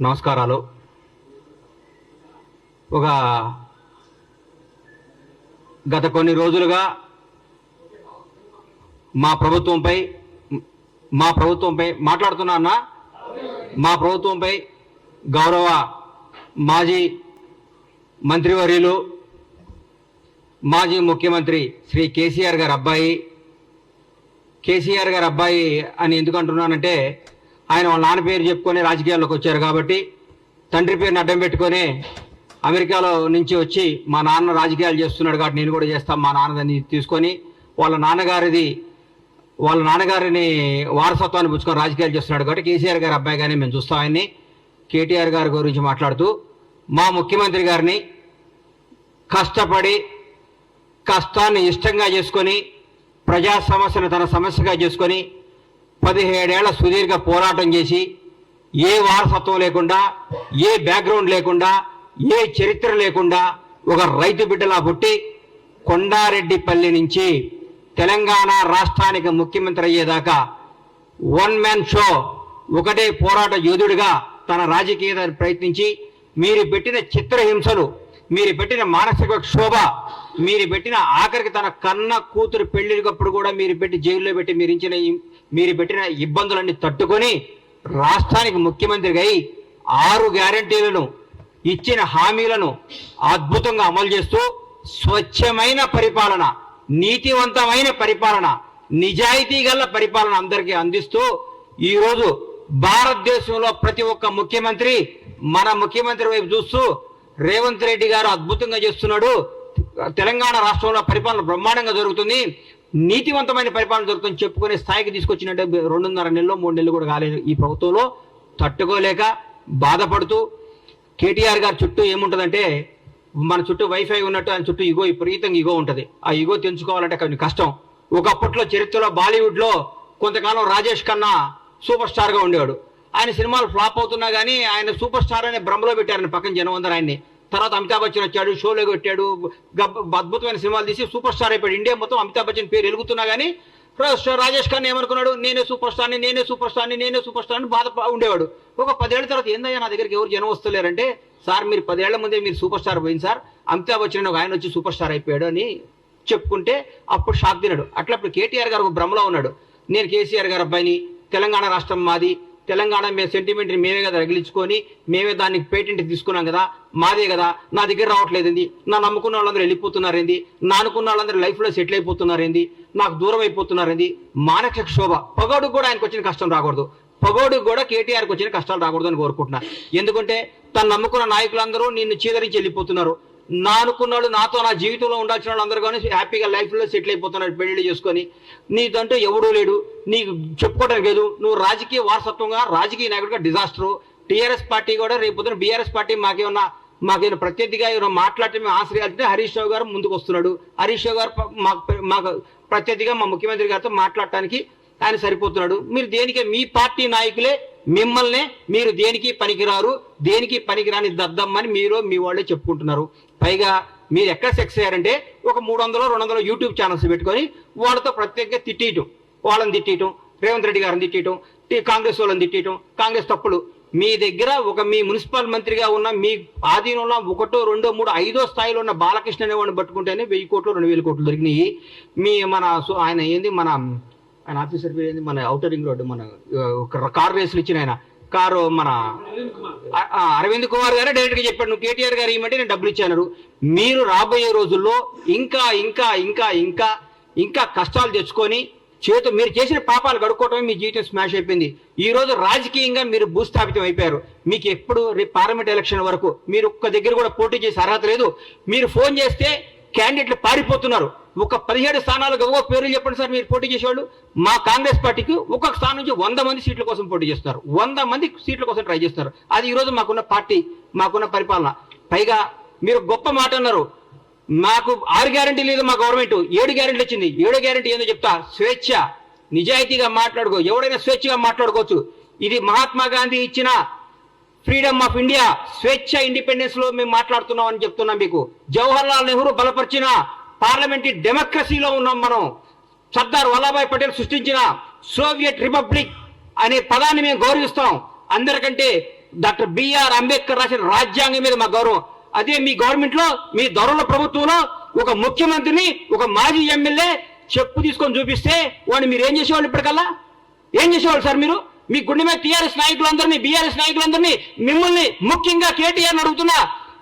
నమస్కారాలు. ఒక గత కొన్ని రోజులుగా మా ప్రభుత్వంపై మా ప్రభుత్వంపై మాట్లాడుతున్నా అన్న మా ప్రభుత్వంపై గౌరవ మాజీ మంత్రివర్యులు మాజీ ముఖ్యమంత్రి శ్రీ కేసీఆర్ గారి అబ్బాయి కేసీఆర్ గారి అబ్బాయి అని ఎందుకు అంటున్నానంటే ఆయన వాళ్ళ నాన్న పేరు చెప్పుకొని రాజకీయాల్లోకి వచ్చారు కాబట్టి తండ్రి పేరుని అడ్డం పెట్టుకొని అమెరికాలో నుంచి వచ్చి మా నాన్న రాజకీయాలు చేస్తున్నాడు కాబట్టి నేను కూడా చేస్తాను మా నాన్నదని తీసుకొని వాళ్ళ నాన్నగారిది వాళ్ళ నాన్నగారిని వారసత్వాన్ని పుచ్చుకొని రాజకీయాలు చేస్తున్నాడు కాబట్టి కేసీఆర్ గారి అబ్బాయి కానీ మేము చూస్తాం ఆయన్ని. కేటీఆర్ గారి గురించి మాట్లాడుతూ మా ముఖ్యమంత్రి గారిని కష్టపడి కష్టాన్ని ఇష్టంగా చేసుకొని ప్రజా సమస్యను తన సమస్యగా చేసుకొని పదిహేడేళ్ళ సుదీర్ఘ పోరాటం చేసి ఏ వారసత్వం లేకుండా ఏ బ్యాక్గ్రౌండ్ లేకుండా ఏ చరిత్ర లేకుండా ఒక రైతు బిడ్డలా పుట్టి కొండారెడ్డిపల్లి నుంచి తెలంగాణ రాష్ట్రానికి ముఖ్యమంత్రి అయ్యేదాకా వన్ మ్యాన్ షో ఒకటే పోరాట యోధుడిగా తన రాజకీయ ప్రయత్నించి మీరు పెట్టిన చిత్రహింసలు మీరు పెట్టిన మానసిక క్షోభ మీరు పెట్టిన ఆఖరికి తన కన్న కూతురు పెళ్ళికప్పుడు కూడా మీరు పెట్టి జైల్లో పెట్టి మీరు ఇచ్చిన మీరు పెట్టిన ఇబ్బందులన్నీ తట్టుకొని రాష్ట్రానికి ముఖ్యమంత్రిగా అయి ఆరు గ్యారంటీలను ఇచ్చిన హామీలను అద్భుతంగా అమలు చేస్తూ స్వచ్ఛమైన పరిపాలన నీతివంతమైన పరిపాలన నిజాయితీ గల పరిపాలన అందరికీ అందిస్తూ ఈరోజు భారతదేశంలో ప్రతి ఒక్క ముఖ్యమంత్రి మన ముఖ్యమంత్రి వైపు చూస్తూ రేవంత్ రెడ్డి గారు అద్భుతంగా చేస్తున్నాడు. తెలంగాణ రాష్ట్రంలో పరిపాలన బ్రహ్మాండంగా జరుగుతుంది. నీతివంతమైన పరిపాలన దొరుకుతుంది చెప్పుకునే స్థాయికి తీసుకొచ్చినట్టే రెండున్నర నెలలో మూడు నెలలు కూడా కాలేదు ఈ ప్రభుత్వంలో. తట్టుకోలేక బాధపడుతూ కేటీఆర్ గారి చుట్టూ ఏముంటుందంటే మన చుట్టూ వైఫై ఉన్నట్టు ఆయన చుట్టూ ఇగో విపరీతంగా ఇగో ఉంటుంది. ఆ ఇగో తెంచుకోవాలంటే కొంచెం కష్టం. ఒకప్పట్లో చరిత్రలో బాలీవుడ్లో కొంతకాలం రాజేష్ ఖన్నా సూపర్ స్టార్గా ఉండేవాడు. ఆయన సినిమాలు ఫ్లాప్ అవుతున్నా కానీ ఆయన సూపర్ స్టార్ అనే భ్రమలో పెట్టారని పక్కన జనం అందరూ ఆయన్ని. తర్వాత అమితాబ్ బచ్చన్ వచ్చాడు షోలో పెట్టాడు అద్భుతమైన సినిమాలు తీసి సూపర్ స్టార్ అయిపోయాడు. ఇండియా మొత్తం అమితాబ్ బచ్చన్ పేరు ఎలుగుతున్నా కానీ రాజేష్ ఖాన్ ఏమనుకున్నాడు? నేనే సూపర్ స్టార్ని నేనే సూపర్ స్టార్ని నేనే సూపర్ స్టార్ని బాధ ఉండేవాడు. ఒక పదేళ్ళ తర్వాత ఏందయ్యా నా దగ్గరికి ఎవరు జనం వస్తలేరంటే సార్ మీరు పదేళ్ళ ముందే మీరు సూపర్ స్టార్ పోయింది సార్. అమితాబ్ బచ్చన్ ఒక ఆయన వచ్చి సూపర్ స్టార్ అయిపోయాడు అని చెప్పుకుంటే అప్పుడు షాక్ తిన్నాడు అట్లా అప్పుడు కేటీఆర్ గారు ఒక భ్రమలో ఉన్నాడు. నేను కేసీఆర్ గారి అబ్బాయిని తెలంగాణ రాష్ట్రం మాది తెలంగాణ మేము సెంటిమెంట్ని మేమే కదా రగిలించుకొని మేమే దాన్ని పేటెంట్ తీసుకున్నాం కదా మాదే కదా నా దగ్గర రావట్లేదండి నా నమ్ముకున్న వాళ్ళందరూ వెళ్ళిపోతున్నారేంది నా అనుకున్న వాళ్ళందరూ లైఫ్లో సెటిల్ అయిపోతున్నారేంది నాకు దూరం అయిపోతున్నారేంది మానసిక క్షోభ. పగోడు కూడా ఆయనకు వచ్చిన కష్టం రాకూడదు. పగోడు కూడా కేటీఆర్కి వచ్చిన కష్టాలు రాకూడదని కోరుకుంటున్నా. ఎందుకంటే తను నమ్ముకున్న నాయకులందరూ నిన్ను చీదరించి వెళ్ళిపోతున్నారు. నా అనుకున్నాడు నాతో నా జీవితంలో ఉండాల్సిన వాళ్ళందరూ కానీ హ్యాపీగా లైఫ్లో సెటిల్ అయిపోతున్నాడు పెళ్ళి చేసుకొని. నీదంటూ ఎవడూ లేడు. నీకు చెప్పుకోవడం లేదు. నువ్వు రాజకీయ వారసత్వంగా రాజకీయ నాయకుడిగా డిజాస్టరు టీఆర్ఎస్ పార్టీ కూడా రేపు పొద్దున బీఆర్ఎస్ పార్టీ మాకేమన్నా మాకేమైనా ప్రత్యర్థిగా ఏమైనా మాట్లాడితే మేము ఆశ్రయాలంటే హరీష్ రావు గారు ముందుకు వస్తున్నాడు. హరీష్ రావు గారు మాకు మాకు ప్రత్యర్థిగా మా ముఖ్యమంత్రి గారితో మాట్లాడటానికి ఆయన సరిపోతున్నాడు. మీరు దేనికి మీ పార్టీ నాయకులే మిమ్మల్నే మీరు దేనికి పనికిరారు? దేనికి పనికిరాని దద్దమ్మని మీరు మీ వాళ్ళే చెప్పుకుంటున్నారు. పైగా మీరు ఎక్కడ సెక్స్ అయ్యారంటే ఒక మూడు వందలు రెండు వందలు యూట్యూబ్ ఛానల్స్ పెట్టుకొని వాళ్ళతో ప్రత్యేకంగా తిట్టేయటం. వాళ్ళని తిట్టేయటం రేవంత్ రెడ్డి గారిని తిట్టేయటం కాంగ్రెస్ వాళ్ళని తిట్టేయటం కాంగ్రెస్ తప్పులు. మీ దగ్గర ఒక మీ మున్సిపల్ మంత్రిగా ఉన్న మీ ఆధీనంలో ఒకటో రెండో మూడు ఐదో స్థాయిలో ఉన్న బాలకృష్ణ అనేవాడిని పట్టుకుంటేనే వెయ్యి కోట్లు రెండు వేల కోట్లు దొరికినాయి. మీ మన సో ఆయన ఏంది? మన ఆయన ఆఫీసర్ పేరు ఏంది? మన అవుటరింగ్ రోడ్డు మన కార్ రేసులు ఇచ్చిన ఆయన. కారు మన అరవింద్ కుమార్ గారే డైరెక్ట్గా చెప్పాడు. నువ్వు కేటీఆర్ గారు ఇవ్వమంటే నేను డబ్బులు ఇచ్చాను మీరు రాబోయే రోజుల్లో ఇంకా ఇంకా ఇంకా ఇంకా ఇంకా కష్టాలు తెచ్చుకొని చేతు మీరు చేసిన పాపాలు గడుక్కోవటమే మీ జీవితం స్మాష్ అయిపోయింది. ఈ రోజు రాజకీయంగా మీరు భూస్థాపితం అయిపోయారు. మీకు ఎప్పుడు రేపు పార్లమెంట్ ఎలక్షన్ వరకు మీరు ఒక్క దగ్గర కూడా పోటీ చేసే అర్హత లేదు. మీరు ఫోన్ చేస్తే క్యాండిడేట్లు పారిపోతున్నారు. ఒక పదిహేడు స్థానాలకు ఒక పేర్లు చెప్పండి సార్ మీరు పోటీ చేసేవాళ్ళు. మా కాంగ్రెస్ పార్టీకి ఒక్కొక్క స్థానం నుంచి వంద మంది సీట్ల కోసం పోటీ చేస్తున్నారు వంద మంది సీట్ల కోసం ట్రై చేస్తారు. అది ఈరోజు మాకున్న పార్టీ మాకున్న పరిపాలన. పైగా మీరు గొప్ప మాట అన్నారు. మాకు ఆరు గ్యారంటీ లేదు మా గవర్నమెంట్. ఏడు గ్యారెంటీ వచ్చింది. ఏడో గ్యారెంటీ ఏందో చెప్తా. స్వేచ్ఛ. నిజాయితీగా మాట్లాడుకో. ఎవడైనా స్వేచ్ఛగా మాట్లాడుకోవచ్చు. ఇది మహాత్మా గాంధీ ఇచ్చిన ఫ్రీడమ్ ఆఫ్ ఇండియా స్వేచ్ఛ ఇండిపెండెన్స్లో మేము మాట్లాడుతున్నాం అని చెప్తున్నాం మీకు. జవహర్ లాల్ నెహ్రూ బలపరిచిన పార్లమెంటరీ డెమోక్రసీలో ఉన్నాం మనం. సర్దార్ వల్లభాయ్ పటేల్ సృష్టించిన సోవియట్ రిపబ్లిక్ అనే పదాన్ని మేము గౌరవిస్తాం. అందరికంటే డాక్టర్ బిఆర్ అంబేద్కర్ రాసిన రాజ్యాంగం మీద మా గౌరవం. అదే మీ గవర్నమెంట్లో మీ దొరల ప్రభుత్వంలో ఒక ముఖ్యమంత్రిని ఒక మాజీ ఎమ్మెల్యే చెప్పు తీసుకొని చూపిస్తే వాడిని మీరు ఏం చేసేవాళ్ళు ఇప్పటికల్లా? ఏం చేసేవాళ్ళు సార్ మీరు? మీ గుండె మీద టీఆర్ఎస్ నాయకులందరినీ బీఆర్ఎస్ నాయకులందరినీ మిమ్మల్ని ముఖ్యంగా కేటీఆర్ అడుగుతున్నా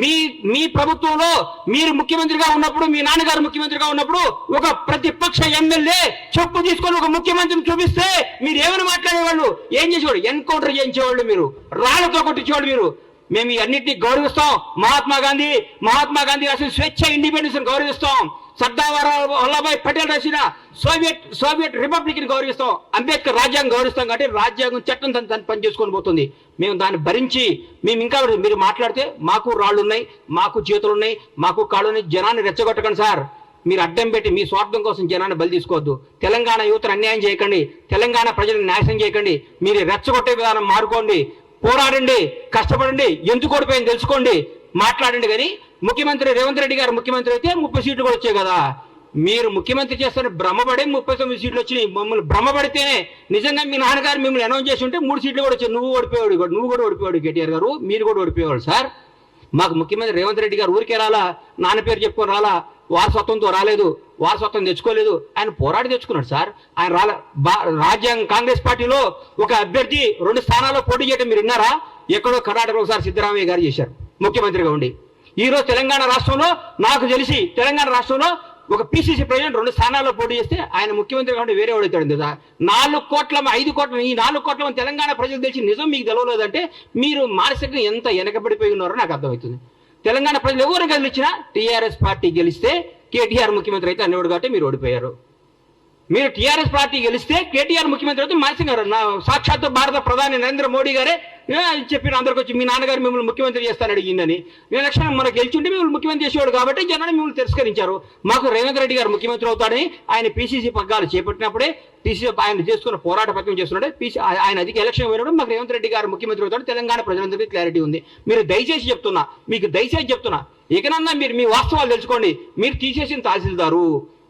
మీ మీ ప్రభుత్వంలో మీరు ముఖ్యమంత్రిగా ఉన్నప్పుడు మీ నాన్నగారు ముఖ్యమంత్రిగా ఉన్నప్పుడు ఒక ప్రతిపక్ష ఎమ్మెల్యే చెప్పు తీసుకొని ఒక ముఖ్యమంత్రిని చూపిస్తే మీరు ఏమని మాట్లాడేవాళ్ళు? ఏం చేసేవాళ్ళు? ఎన్కౌంటర్ చేయించేవాళ్ళు మీరు. రాళ్ళతో కొట్టించేవాళ్ళు మీరు. మేము ఈ అన్నింటినీ గౌరవిస్తాం. మహాత్మా గాంధీ మహాత్మా గాంధీ రాసిన స్వేచ్ఛ ఇండిపెండెన్స్ గౌరవిస్తాం. సర్దార్ వల్లభాయ్ పటేల్ రాసిన సోవియట్ సోవియట్ రిపబ్లిక్ని గౌరవిస్తాం. అంబేద్కర్ రాజ్యాంగం గౌరవిస్తాం కాబట్టి రాజ్యాంగం చట్టం దాన్ని దాన్ని పని చేసుకొని పోతుంది. మేము దాన్ని భరించి మేము ఇంకా మీరు మాట్లాడితే మాకు రాళ్ళు ఉన్నాయి మాకు చేతులు ఉన్నాయి మాకు కాళ్ళు ఉన్నాయి జనాన్ని రెచ్చగొట్టకండి సార్. మీరు అడ్డం పెట్టి మీ స్వార్థం కోసం జనాన్ని బలి తీసుకోవద్దు. తెలంగాణ యువతను అన్యాయం చేయకండి. తెలంగాణ ప్రజలను నాశనం చేయకండి. మీరు రెచ్చగొట్టే విధానం మారుకోండి. పోరాడండి కష్టపడండి ఎందుకు ఓడిపోయింది తెలుసుకోండి మాట్లాడండి కానీ ముఖ్యమంత్రి రేవంత్ రెడ్డి గారు ముఖ్యమంత్రి అయితే ముప్పై సీట్లు కూడా వచ్చాయి కదా. మీరు ముఖ్యమంత్రి చేస్తారని భ్రమపడి ముప్పై తొమ్మిది సీట్లు వచ్చినాయి. మమ్మల్ని భ్రమపడితేనే నిజంగా మీ నాన్నగారు మిమ్మల్ని అనౌన్స్ చేసి ఉంటే మూడు సీట్లు కూడా వచ్చాయి. నువ్వు ఓడిపోయాడు కూడా- నువ్వు కూడా ఓడిపోయాడు కేటీఆర్ గారు మీరు కూడా ఓడిపోయేవాడు సార్. మాకు ముఖ్యమంత్రి రేవంత్ రెడ్డి గారు ఊరికే రాలా నాన్న పేరు చెప్పుకొని రాలా వారసత్వంతో రాలేదు వారసత్వం తెచ్చుకోలేదు. ఆయన పోరాడి తెచ్చుకున్నాడు సార్. ఆయన రాల బా- రాజ్యాంగ కాంగ్రెస్ పార్టీలో ఒక అభ్యర్థి రెండు స్థానాల్లో పోటీ చేయడం మీరు విన్నారా? ఎక్కడో కర్ణాటకలో ఒకసారి సిద్ధరామయ్య గారు చేశారు. ముఖ్యమంత్రిగా ఉండి. ఈ రోజు తెలంగాణ రాష్ట్రంలో నాకు తెలిసి తెలంగాణ రాష్ట్రంలో ఒక పిసిసి ప్రెసిడెంట్ రెండు స్థానాల్లో పోటీ చేస్తే ఆయన ముఖ్యమంత్రిగా ఉండి వేరే వాడు కదా నాలుగు కోట్ల ఐదు కోట్ల ఈ నాలుగు కోట్ల తెలంగాణ ప్రజలు తెలిసి నిజం మీకు తెలవలేదంటే మీరు మానసికంగా ఎంత వెనకబడిపోయి ఉన్నారో నాకు అర్థమవుతుంది. తెలంగాణ ప్రజలు ఎవరు గెలిచినా టీఆర్ఎస్ పార్టీ గెలిస్తే కేటీఆర్ ముఖ్యమంత్రి అయితే అనేవాడు కాబట్టి మీరు ఓడిపోయారు. మీరు టీఆర్ఎస్ పార్టీ గెలిస్తే కేటీఆర్ ముఖ్యమంత్రి అయితే మానసింగ్ గారు నా సాక్షాత్ భారత ప్రధాని నరేంద్ర మోడీ గారే ఏ, చెప్పిన అందరికి వచ్చి మీ నాన్నగారు మిమ్మల్ని ముఖ్యమంత్రి చేస్తాను అడిగిందని. ఎలక్షన్ మనకు గెలిచుంటే మిమ్మల్ని ముఖ్యమంత్రి చేసేవాడు కాబట్టి జనాన్ని మిమ్మల్ని తిరస్కరించారు. మాకు రేవంత్ రెడ్డి గారు ముఖ్యమంత్రి అవుతాడని ఆయన పీసీసీ పగ్గాలు చేపట్టినప్పుడే పీసీ ఆయన చేసుకున్న పోరాట పక్కన చేస్తున్నాడే. పీసీ ఆయన అధిక ఎలక్షన్ పోయినప్పుడు మాకు రేవంత్ రెడ్డి గారు ముఖ్యమంత్రి అవుతాడు. తెలంగాణ ప్రజలందరికీ క్లారిటీ ఉంది. మీరు దయచేసి చెప్తున్నా మీకు దయచేసి చెప్తున్నా ఇకనన్నా మీరు మీ వాస్తవాలు తెలుసుకోండి. మీరు తీసేసిన తహసీల్దారు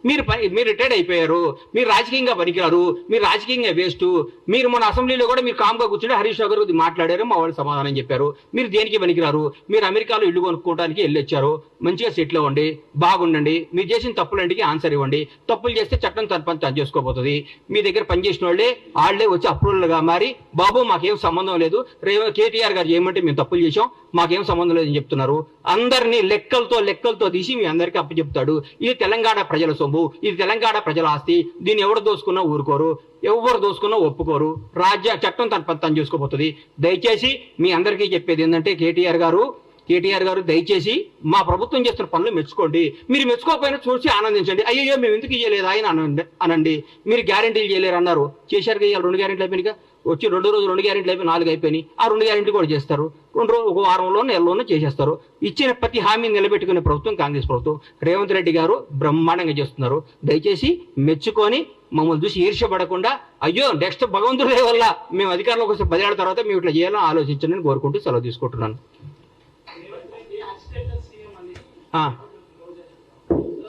మీరు పని మీరు రిటైర్డ్ అయిపోయారు మీరు రాజకీయంగా పనికిరారు మీరు రాజకీయంగా వేస్ట్ మీరు మన అసెంబ్లీలో కూడా మీరు కామ్గా కూర్చుని హరీష్ రావు గారు మాట్లాడారు మా వాళ్ళు సమాధానం చెప్పారు. మీరు దేనికి పనికిరారు? మీరు అమెరికాలో ఇల్లు కొనుక్కోవడానికి వెళ్ళొచ్చారు. మంచిగా సెటిల్ అవ్వండి బాగుండండి. మీరు చేసిన తప్పులంటికి ఆన్సర్ ఇవ్వండి. తప్పులు చేస్తే చట్టం తన పని తను చేసుకోబోతుంది. మీ దగ్గర పనిచేసిన వాళ్ళే వాళ్ళే వచ్చి అప్రూవల్గా మారి బాబు మాకేం సంబంధం లేదు. రేవ కేటీఆర్ గారు చేయమంటే మేము తప్పులు చేసాం మాకేం సంబంధం లేదని చెప్తున్నారు. అందరినీ లెక్కలతో లెక్కలతో తీసి మీ అందరికీ అప్పచెప్తాడు. ఇది తెలంగాణ ప్రజల సొమ్ము ఇది తెలంగాణ ప్రజల ఆస్తి. దీన్ని ఎవరు దోసుకున్నా ఊరుకోరు ఎవరు దోసుకున్నా ఒప్పుకోరు. రాజ్య చట్టం తన పని తను చేసుకోబోతుంది. దయచేసి మీ అందరికీ చెప్పేది ఏంటంటే కేటీఆర్ గారు కేటీఆర్ గారు దయచేసి మా ప్రభుత్వం చేస్తున్న పనులు మెచ్చుకోండి. మీరు మెచ్చుకోకపోయినా చూసి ఆనందించండి. అయ్యో మేము ఎందుకు ఇయ్యలేదు? ఆయన అనండి అనండి. మీరు గ్యారంటీలు చేయలేరు అన్నారు చేశారు కదా ఇవాళ రెండు గ్యారెంటీలు అయిపోయినాయిగా. వచ్చి రెండు రోజులు రెండు గ్యారెంటీలు అయిపోయి నాలుగు అయిపోయినాయి. ఆ రెండు గ్యారెంటీ కూడా చేస్తారు. రెండు రోజు ఒక వారంలో నెలలోనే చేసేస్తారు. ఇచ్చిన ప్రతి హామీని నిలబెట్టుకునే ప్రభుత్వం కాంగ్రెస్ ప్రభుత్వం. రేవంత్ రెడ్డి గారు బ్రహ్మాండంగా చేస్తున్నారు. దయచేసి మెచ్చుకొని మమ్మల్ని చూసి ఈర్ష్యపడకుండా అయ్యో నెక్స్ట్ భగవంతుడి వల్ల మేము అధికారంలోకి వస్తే పదేళ్ళ తర్వాత మేము ఇట్లా చేయాలని ఆలోచించండి కోరుకుంటూ సెలవు తీసుకుంటున్నాను.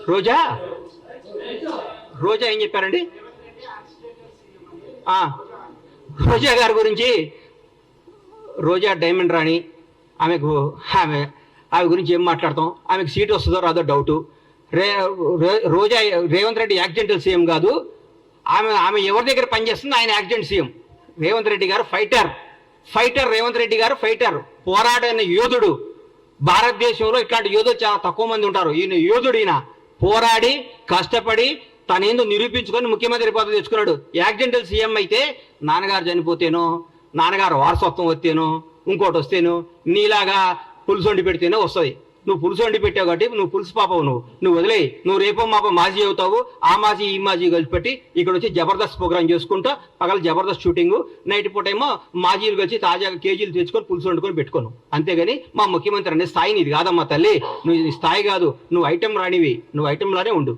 రోజా? రోజా ఏం చెప్పారండి? రోజా గారి గురించి రోజా డైమండ్ రాణి ఆమెకు ఆమె ఆమె గురించి ఏం మాట్లాడతాం? ఆమెకు సీట్ వస్తుందో రాదో డౌటు. రే రోజా రేవంత్ రెడ్డి యాక్సిడెంటల్ సీఎం కాదు. ఆమె ఆమె ఎవరి దగ్గర పనిచేస్తుంది ఆయన యాక్సిడెంట్ సీఎం. రేవంత్ రెడ్డి గారు ఫైటర్. ఫైటర్ రేవంత్ రెడ్డి గారు ఫైటర్. పోరాడైన యోధుడు. భారతదేశంలో ఇట్లాంటి యోధులు చాలా తక్కువ మంది ఉంటారు. ఈయన యోధుడు ఈయన. పోరాడి కష్టపడి తనేందో నిరూపించుకొని ముఖ్యమంత్రి పదవి తెచ్చుకున్నాడు. యాక్సిడెంటల్ సీఎం అయితే నాన్నగారు చనిపోతేనో నాన్నగారు వారసత్వం వస్తేనో ఇంకోటి వస్తేనో నీలాగా పులుసు వండి పెడితేనే వస్తుంది. నువ్వు పులుసు వండి పెట్టావు కాబట్టి నువ్వు పులుసు పాపవు నువ్వు. నువ్వు వదిలేయి. నువ్వు రేపో మాపో మాజీ అవుతావు. ఆ మాజీ ఈ మాజీ కలిసి పెట్టి ఇక్కడ వచ్చి జబర్దస్త్ ప్రోగ్రామ్ చేసుకుంటా. పగల జబర్దస్త్ షూటింగ్. నైట్ పూట ఏమో మాజీలు కలిసి తాజాగా కేజీలు తెచ్చుకొని పులుసు వండుకొని పెట్టుకోను. అంతేగాని మా ముఖ్యమంత్రి అనే స్థాయి నీది కాదమ్మా తల్లి. నువ్వు నీ స్థాయి కాదు. నువ్వు ఐటెం రానివి. నువ్వు ఐటెంలానే ఉండు.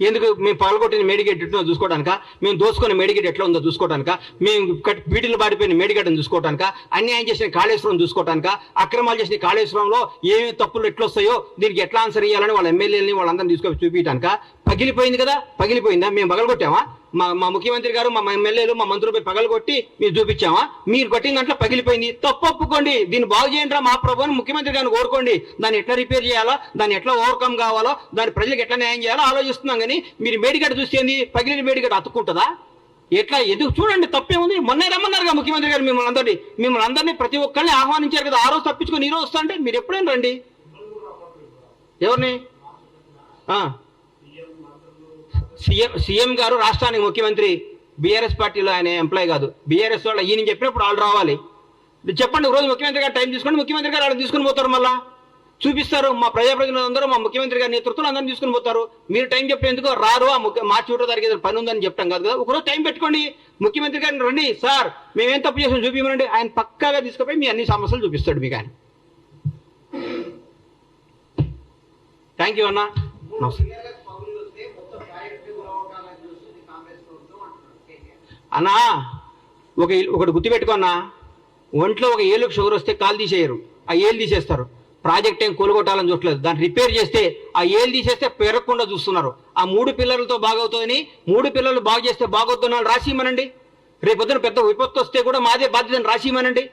ఎందుకు మేము పగలగొట్టిన మేడిగేట్ ఎట్లా చూసుకోవడానిక? మేము దోసుకున్న మేడిగేట్ ఎట్లా ఉందో చూసుకోవడానిక? మేము కట్- బీటీలు పాడిపోయిన మేడిగడ్డను చూసుకోవడానిక? అన్యాయం చేసిన కాళేశ్వరం చూసుకోవడానిక? అక్రమాలు చేసిన కాళేశ్వరంలో ఏమేమి తప్పులు ఎట్లా వస్తాయో దీనికి ఎట్లా ఆన్సర్ ఇవ్వాలని వాళ్ళ ఎమ్మెల్యేలని వాళ్ళందరినీ తీసుకొని చూపించడానిక? పగిలిపోయింది కదా? పగిలిపోయిందా? మేము పగలగొట్టామా? మా మా ముఖ్యమంత్రి గారు మా ఎమ్మెల్యేలు మా మంత్రులపై పగలగొట్టి మీరు చూపించామా? మీరు కొట్టిన దాంట్లో పగిలిపోయింది. తప్పు ఒప్పుకోండి దీన్ని బాగు చేయండి మా ప్రభుని ముఖ్యమంత్రి గారిని కోరుకోండి. దాన్ని ఎట్లా రిపేర్ చేయాలో? దాన్ని ఎట్లా ఓవర్కమ్ కావాలో? దాని ప్రజలకు ఎట్లా న్యాయం చేయాలో? ఆలోచిస్తున్నాం కానీ మీరు మేడిగడ్డ చూసేది ఏంది? పగిలిన మేడిగడ్డ అతుక్కుంటుందా? ఎట్లా? ఎందుకు? చూడండి తప్పేముంది మొన్నే రమ్మన్నారుగా ముఖ్యమంత్రి గారు మిమ్మల్ని అందరినీ. మిమ్మల్ని అందరినీ ప్రతి ఒక్కరిని ఆహ్వానించారు కదా. ఆ రోజు తప్పించుకొని ఈ రోజు వస్తా అంటే మీరు ఎప్పుడైనా రండి. ఎవరిని? ఆ. సీఎం సీఎం గారు రాష్ట్రానికి ముఖ్యమంత్రి బీఆర్ఎస్ పార్టీలో ఆయన ఎంప్లాయ్ కాదు. బీఆర్ఎస్ వాళ్ళు ఈయన చెప్పినప్పుడు వాళ్ళు రావాలి. చెప్పండి రోజు ముఖ్యమంత్రి గారు టైం తీసుకోండి. ముఖ్యమంత్రి గారు వాళ్ళని తీసుకుని పోతారు మళ్ళా. చూపిస్తారు మా ప్రజాప్రతినిధులు అందరూ మా ముఖ్యమంత్రి గారి నేతృత్వం అందరం తీసుకుని పోతారు. మీరు టైం చెప్పేందుకు రారు? ఆ మార్చి ఒకటో తారీఖు ఏదైనా పని ఉందని చెప్తాం కాదు కదా. ఒకరోజు టైం పెట్టుకోండి. ముఖ్యమంత్రి గారిని రండి. సార్ మేమేం తప్పు చేసాం చూపించండి ఆయన పక్కాగా తీసుకుపోయి మీ అన్ని సమస్యలు చూపిస్తాడు మీకు ఆయన. థ్యాంక్ యూ అన్న. నమస్తే. అన్నా ఒక ఒకటి గుర్తుపెట్టుకో అన్నా. ఒంట్లో ఒక ఏలుకు షుగర్ వస్తే కాలు తీసేయరు ఆ ఏలు తీసేస్తారు. ప్రాజెక్ట్ ఏం కూలగొట్టాలని చూడలేదు దాన్ని రిపేర్ చేస్తే ఆ ఏలు తీసేస్తే పెరగకుండా చూస్తున్నారు. ఆ మూడు పిల్లలతో బాగవుతుందని మూడు పిల్లలు బాగు చేస్తే బాగవుతున్నాను రాసిమనండి రేపొద్దున పెద్ద విపత్తు వస్తే కూడా మాదే బాధ్యతను రాసిమనండి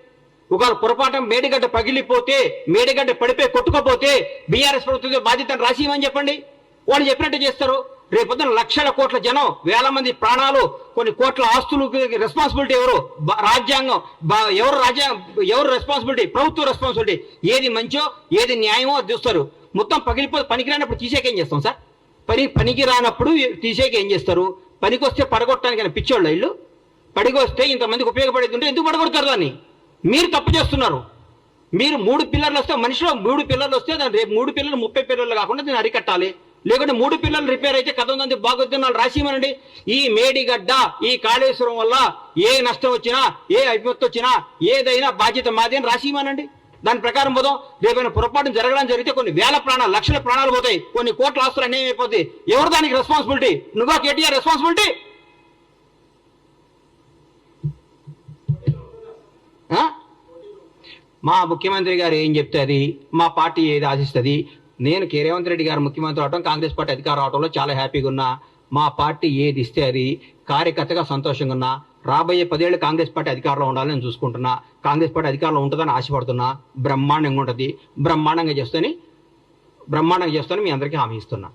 ఒకవేళ పొరపాటం మేడిగడ్డ పగిలిపోతే మేడిగడ్డ పడిపోయి కొట్టుకోపోతే బీఆర్ఎస్ ప్రభుత్వం బాధ్యతను రాసిమని చెప్పండి. వాళ్ళు చెప్పినట్టు చేస్తారు. రేపొద్దున లక్షల కోట్ల జనం వేల మంది ప్రాణాలు కొన్ని కోట్ల ఆస్తులు రెస్పాన్సిబిలిటీ ఎవరు? రాజ్యాంగం ఎవరు రాజ్యాంగం ఎవరు రెస్పాన్సిబిలిటీ ప్రభుత్వ రెస్పాన్సిబిలిటీ ఏది మంచో ఏది న్యాయమో అది చూస్తారు. మొత్తం పగిలిపో పనికిరానప్పుడు తీసేక ఏం చేస్తాం సార్? పని పనికి రానప్పుడు తీసేక ఏం చేస్తారు? పనికి వస్తే పడగొట్టడానికి పిచ్చోళ్ళ ఇల్లు పడికి వస్తే ఇంతమందికి ఉపయోగపడేది ఉంటే ఎందుకు పడగొడతారు దాన్ని? మీరు తప్పు చేస్తున్నారు. మీరు మూడు పిల్లర్లు వస్తే మనిషిలో మూడు పిల్లర్లు వస్తే దాని రేపు మూడు పిల్లలు ముప్పై పిల్లలు కాకుండా దీన్ని అరికట్టాలి. లేకుంటే మూడు పిల్లలు రిపేర్ అయితే కథ ఉందంటే బాగొద్దు వాళ్ళు రాసిమనండి. ఈ మేడిగడ్డ ఈ కాళేశ్వరం వల్ల ఏ నష్టం వచ్చినా ఏ అభివృద్ధి వచ్చినా ఏదైనా బాధ్యత మాది అని రాసిమనండి. దాని ప్రకారం పోదాం రేపైనా పొరపాటు జరగడం జరిగితే కొన్ని వేల ప్రాణాలు లక్షల ప్రాణాలు పోతాయి. కొన్ని కోట్ల ఆస్తులు అన్యాయం అయిపోతాయి. ఎవరు దానికి రెస్పాన్సిబిలిటీ నువ్వా కేటీఆర్ రెస్పాన్సిబిలిటీ మా ముఖ్యమంత్రి గారు ఏం చెప్తే అది? మా పార్టీ ఏది ఆశిస్తుంది? నేను కే రేవంత్ రెడ్డి గారు ముఖ్యమంత్రి అవటం కాంగ్రెస్ పార్టీ అధికారం అవటంలో చాలా హ్యాపీగా ఉన్నా. మా పార్టీ ఏది ఇస్తే అది కార్యకర్తగా సంతోషంగా ఉన్నా. రాబోయే పదేళ్ళు కాంగ్రెస్ పార్టీ అధికారంలో ఉండాలని నేను చూసుకుంటున్నా. కాంగ్రెస్ పార్టీ అధికారంలో ఉంటుందని ఆశపడుతున్నా. బ్రహ్మాండంగా ఉంటుంది. బ్రహ్మాండంగా చేస్తని బ్రహ్మాండంగా చేస్తానని మీ అందరికీ హామీ ఇస్తున్నా.